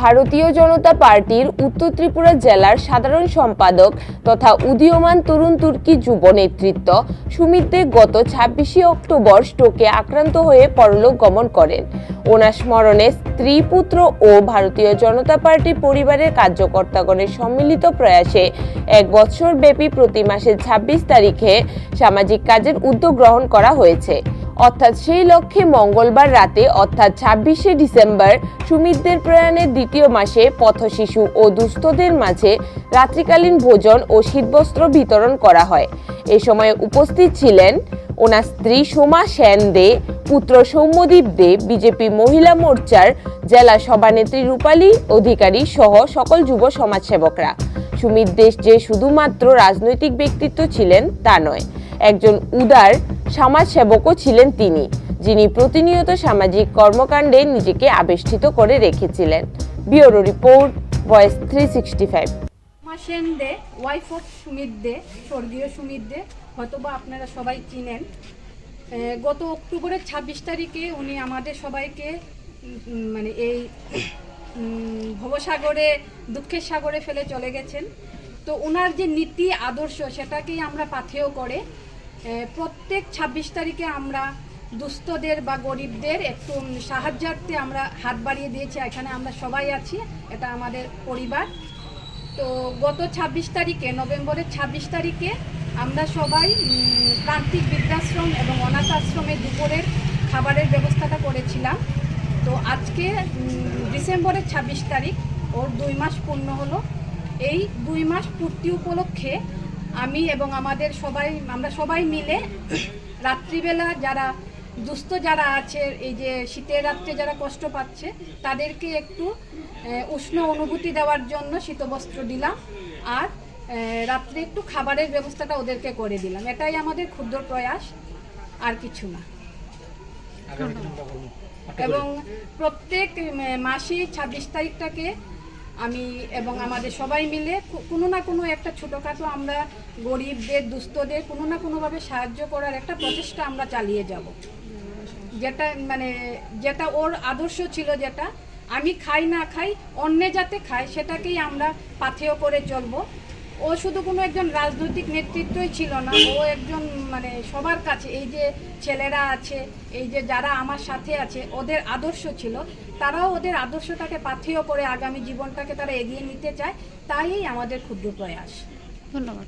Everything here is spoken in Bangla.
ভারতীয় জনতা পার্টির উত্তর ত্রিপুরা জেলার সাধারণ সম্পাদক তথা উদীয়মান তরুণ তুর্কি যুব নেতৃত্ব সুমিত গত ছাব্বিশে অক্টোবর স্ট্রোকে আক্রান্ত হয়ে পরলোক গমন করেন। ওনার স্মরণে স্ত্রী, পুত্র ও ভারতীয় জনতা পার্টি পরিবারের কার্যকর্তাগণের সম্মিলিত প্রয়াসে এক বছর ব্যাপী প্রতি মাসের ছাব্বিশ তারিখে সামাজিক কাজের উদ্যোগ গ্রহণ করা হয়েছে। অর্থাৎ সেই লক্ষ্যে মঙ্গলবার রাতে, অর্থাৎ ছাব্বিশে ডিসেম্বর, সুমিতদের প্রয়াণের দ্বিতীয় মাসে পথশিশু ও দুস্থদের মাঝে রাত্রিকালীন ভোজন ও শীতবস্ত্র বিতরণ করা হয়। এ সময় উপস্থিত ছিলেন ওনার স্ত্রী সোমা সেন দে, পুত্র সৌম্যদীপ দে, বিজেপি মহিলা মোর্চার জেলা সভানেত্রী রূপালী অধিকারী সহ সকল যুব সমাজসেবকরা। সুমিত দেশ যে শুধুমাত্র রাজনৈতিক ব্যক্তিত্ব ছিলেন তা নয়। একজন উদার সমাজসেবকও ছিলেন তিনি, যিনি প্রতিনিয়ত সামাজিক কর্মকাণ্ডে নিজেকে আবেষ্টিত করে রেখেছিলেন। Bureau report, voice three sixty five Sen De wife of Sumit De স্বর্গীয় সুমিত দে হয়তোবা আপনারা সবাই চিনেন। গত অক্টোবরের ছাব্বিশ তারিখে উনি আমাদের সবাইকে মানে এই ভবসাগরে, দুঃখের সাগরে ফেলে চলে গেছেন। তো ওনার যে নীতি, আদর্শ, সেটাকেই আমরা পাথেয় করে প্রত্যেক ছাব্বিশ তারিখে আমরা দুস্থদের বা গরিবদের একটু সাহায্যার্থে আমরা হাত বাড়িয়ে দিয়েছি, এখানে আমরা সবাই আছি, এটা আমাদের পরিবার। তো গত ছাব্বিশ তারিখে, নভেম্বরের ছাব্বিশ তারিখে আমরা সবাই প্রান্তিক বৃদ্ধাশ্রম এবং অনাথ আশ্রমে দুপুরের খাবারের ব্যবস্থাটা করেছিলাম। তো আজকে ডিসেম্বরের ছাব্বিশ তারিখ, ওর দুই মাস পূর্ণ হলো। এই দুই মাস পূর্তি উপলক্ষে আমি এবং আমাদের সবাই আমরা সবাই মিলে রাত্রিবেলা যারা দুস্থ যারা আছে এই যে শীতের রাত্রে যারা কষ্ট পাচ্ছে তাদেরকে একটু উষ্ণ অনুভূতি দেওয়ার জন্য শীতবস্ত্র দিলাম আর রাত্রে একটু খাবারের ব্যবস্থাটা ওদেরকে করে দিলাম। এটাই আমাদের ক্ষুদ্র প্রয়াস আর কিছু না। এবং প্রত্যেক মাসে ছাব্বিশ তারিখটাকে আমি এবং আমাদের সবাই মিলে কোনো না কোনো একটা ছোটোখাটো আমরা গরিবদের, দুস্থদের কোনো না কোনোভাবে সাহায্য করার একটা প্রচেষ্টা আমরা চালিয়ে যাব। যেটা মানে যেটা ওর আদর্শ ছিল যেটা, আমি খাই না খাই অন্যে যাতে খাই সেটাকেই আমরা পাথেয় করে চলবো। ও শুধু কোনো একজন রাজনৈতিক নেতৃত্বই ছিল না, ও একজন মানে সবার কাছে, এই যে ছেলেরা আছে, এই যে যারা আমার সাথে আছে, ওদের আদর্শ ছিল। তারাও ওদের আদর্শটাকে পাথেয় করে আগামী জীবনটাকে তারা এগিয়ে নিতে চায়, তাই আমাদের ক্ষুদ্র প্রয়াস। ধন্যবাদ।